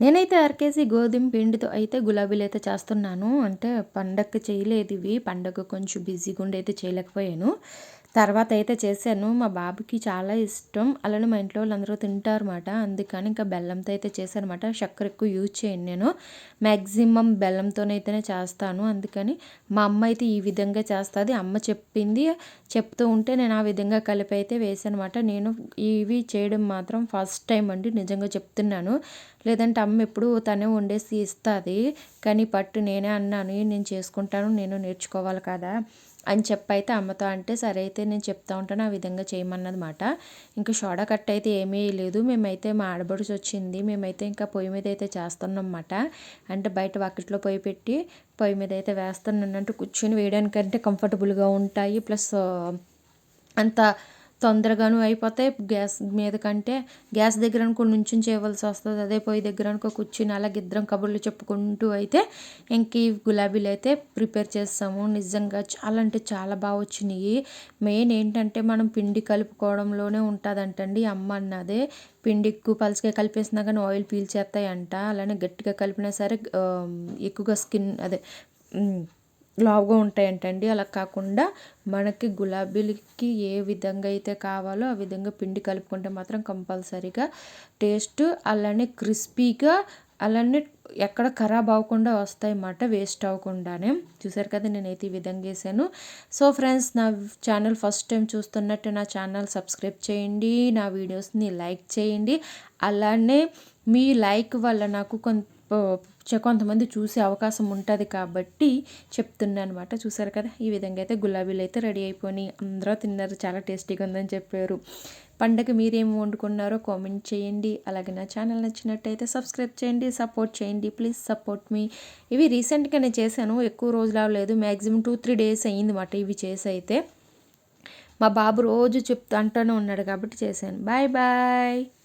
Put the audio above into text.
నేనైతే అరకేసి గోధుమ పిండితో అయితే గులాబీలు అయితే చేస్తున్నాను. అంటే పండగ చేయలేదు ఇవి. పండగ కొంచెం బిజీగా ఉండి అయితే చేయలేకపోయాను. తర్వాత అయితే చేశాను. మా బాబుకి చాలా ఇష్టం. అలానే మా ఇంట్లో వాళ్ళందరూ తింటారు అనమాట అందుకని ఇంకా బెల్లంతో అయితే చేశాను అనమాట చక్కెర ఎక్కువ యూజ్ చేయను నేను. మ్యాక్సిమం బెల్లంతోనైతేనే చేస్తాను. అందుకని మా అమ్మ అయితే ఈ విధంగా చేస్తుంది. అమ్మ చెప్పింది చెప్తూ ఉంటే నేను ఆ విధంగా కలిపి అయితే వేసాను అనమాట నేను ఇవి చేయడం మాత్రం ఫస్ట్ టైం అండి. నిజంగా చెప్తున్నాను. లేదంటే అమ్మ ఎప్పుడు తనే వండేసి ఇస్తుంది. కానీ పట్టు నేనే అన్నాను. నేను చేసుకుంటాను? నేను నేర్చుకోవాలి కదా. అని చెప్పైతే అమ్మతో అంటే సరే అయితే నేను చెప్తా ఉంటాను ఆ విధంగా చేయమన్నదన్నమాట ఇంకా సోడా కట్ అయితే ఏమీ లేదు. మేమైతే మా ఆడబడుచు వచ్చింది. మేమైతే ఇంకా పొయ్యి మీద అయితే చేస్తున్నాం అంటే బయట వాకిట్లో పొయ్యి పెట్టి పొయ్యి మీద అయితే వేస్తున్నానంటూ కూర్చొని వేయడానికంటే కంఫర్టబుల్గా ఉంటాయి. ప్లస్ అంత తొందరగాను అయిపోతాయి. గ్యాస్ మీద కంటే గ్యాస్ దగ్గర అనుకో నుంచుని చేయవలసి వస్తుంది. అదే పొయ్యి దగ్గర అనుకో కూర్చుని అలాగే ఇద్దరం కబుర్లు చెప్పుకుంటూ అయితే ఇంక ఈ గులాబీలు అయితే ప్రిపేర్ చేస్తాము. నిజంగా చాలా అంటే చాలా బాగా వచ్చినాయి. మెయిన్ ఏంటంటే మనం పిండి కలుపుకోవడంలోనే ఉంటుందంటండి అమ్మ అన్నదే. పిండి ఎక్కువ పలుచగా కలిపేసినా కానీ ఆయిల్ పీల్చేస్తాయంట. అంట అలానే గట్టిగా కలిపినా సరే ఎక్కువగా స్కిన్ అదే లావుగా ఉంటాయంటండి. అలా కాకుండా మనకి గులాబీలకి ఏ విధంగా అయితే కావాలో ఆ విధంగా పిండి కలుపుకుంటే మాత్రం కంపల్సరీగా టేస్ట్ అలానే క్రిస్పీగా అలానే ఎక్కడ ఖరాబ్ అవ్వకుండా వస్తాయి అన్నమాట వేస్ట్ అవ్వకుండానే. చూసారు కదా నేనైతే ఈ విధంగా వేసాను సో ఫ్రెండ్స్ నా ఛానల్ ఫస్ట్ టైం చూస్తున్నట్టు నా ఛానల్ సబ్స్క్రైబ్ చేయండి నా వీడియోస్ని లైక్ చేయండి. అలానే మీ లైక్ వల్ల నాకు కొంత కొంతమంది చూసే అవకాశం ఉంటుంది కాబట్టి చెప్తున్నాను అనమాట చూసారు కదా? ఈ విధంగా అయితే గులాబీలు అయితే రెడీ అయిపోయి అందరూ తిన్నారు చాలా టేస్టీగా ఉందని చెప్పారు. పండగ మీరేం వండుకున్నారో కామెంట్ చేయండి. అలాగే నా ఛానల్ నచ్చినట్టయితే సబ్స్క్రైబ్ చేయండి సపోర్ట్ చేయండి. ప్లీజ్ సపోర్ట్ మీ. ఇవి రీసెంట్గా నేను చేశాను ఎక్కువ రోజులు అవ్వలేదు మ్యాక్సిమం టూ త్రీ డేస్ అయ్యింది మాట ఇవి చేసి అయితే మా బాబు రోజు చెప్తా అంటూనే ఉన్నాడు కాబట్టి చేశాను. Bye bye.